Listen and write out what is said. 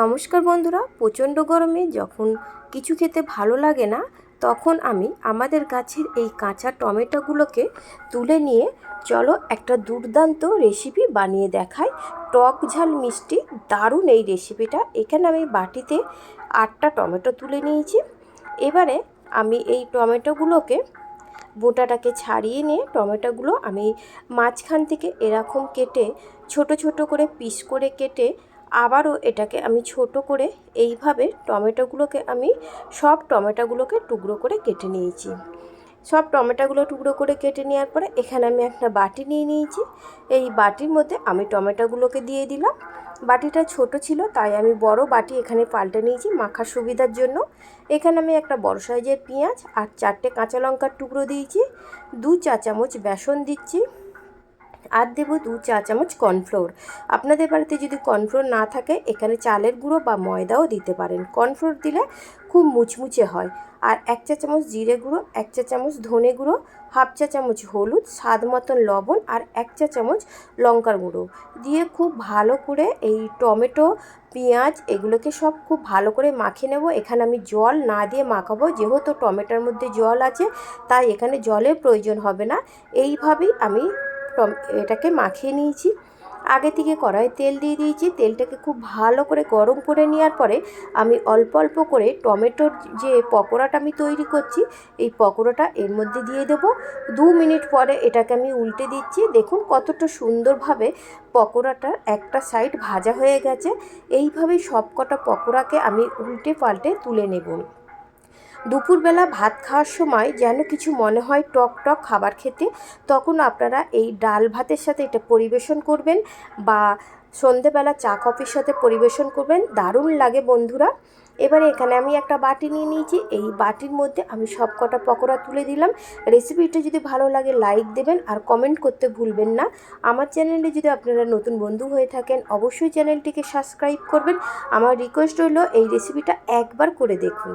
নমস্কার বন্ধুরা, প্রচণ্ড গরমে যখন কিছু খেতে ভালো লাগে না, তখন আমি আমাদের গাছের এই কাঁচা টমেটোগুলোকে তুলে নিয়ে চলো একটা দুর্দান্ত রেসিপি বানিয়ে দেখাই। টক ঝাল মিষ্টি, দারুণ এই রেসিপিটা এখানে আমি বাটিতে আটটা টমেটো তুলে নিয়েছি। এবারে আমি এই টমেটোগুলোকে বোটাটাকে ছাড়িয়ে নিয়ে টমেটোগুলো আমি মাঝখান থেকে এরকম কেটে ছোট ছোট করে পিস করে কেটে আবারও এটাকে আমি ছোট করে এইভাবে টমেটোগুলোকে আমি সব টমেটোগুলোকে টুকরো করে কেটে নিয়েছি। সব টমেটোগুলো টুকরো করে কেটে নেওয়ার পরে এখানে আমি একটা বাটি নিয়ে নিয়েছি। এই বাটির মধ্যে আমি টমেটোগুলোকে দিয়ে দিলাম। বাটিটা ছোট ছিল, তাই আমি বড় বাটি এখানে পাল্টে নিয়েছি মাখার সুবিধার জন্য। এখানে আমি একটা বড় সাইজের পেঁয়াজ আর চারটে কাঁচা লঙ্কার টুকরো দিয়েছি। দু চা চামচ বেসন দিচ্ছি। আর দেবো দু চা চামচ কর্নফ্লোর। আপনাদের বাড়িতে যদি কর্নফ্লোর না থাকে, এখানে চালের গুঁড়ো বা ময়দাও দিতে পারেন। কর্নফ্লোর দিলে খুব মুচমুচে হয়। আর এক চা চামচ জিরে গুঁড়ো, এক চা চামচ ধনে গুঁড়ো, হাফ চা চামচ হলুদ, স্বাদ মতন লবণ আর এক চা চামচ লঙ্কার গুঁড়ো। দিয়ে খুব ভালো করে এই টমেটো, পেঁয়াজ, এগুলোকে সব খুব ভালো করে মাখিয়ে নেব। এখানে আমি জল না দিয়ে মাখাবো। যেহেতু টমেটোর মধ্যে জল আছে, তাই এখানে জলের প্রয়োজন হবে না। এইভাবেই আমি এটাকে মাখিয়ে নিয়েছি। আগে থেকে কড়াই তেল দিয়ে দিয়েছি। তেলটাকে খুব ভালো করে গরম করে নেওয়ার পরে আমি অল্প অল্প করে টমেটোর যে পকোড়াটা আমি তৈরি করছি, এই পকোড়াটা এর মধ্যে দিয়ে দেবো। দু মিনিট পরে এটাকে আমি উল্টে দিচ্ছি। দেখুন কতটা সুন্দরভাবে পকোড়াটার একটা সাইড ভাজা হয়ে গেছে। এইভাবেই সব কটা পকোড়াকে আমি উল্টে পাল্টে তুলে নেব। দুপুরবেলা ভাত খাওয়ার সময় যেন কিছু মনে হয় টক টক খাবার খেতে, তখন আপনারা এই ডাল ভাতের সাথে এটা পরিবেশন করবেন বা সন্ধেবেলা চা কফির সাথে পরিবেশন করবেন। দারুণ লাগে বন্ধুরা। এবারে এখানে আমি একটা বাটি নিয়ে নিয়েছি। এই বাটির মধ্যে আমি সব কটা পকোড়া তুলে দিলাম। রেসিপিটা যদি ভালো লাগে লাইক দেবেন আর কমেন্ট করতে ভুলবেন না। আমার চ্যানেলে যদি আপনারা নতুন বন্ধু হয়ে থাকেন, অবশ্যই চ্যানেলটিকে সাবস্ক্রাইব করবেন। আমার রিকোয়েস্ট হলো এই রেসিপিটা একবার করে দেখুন।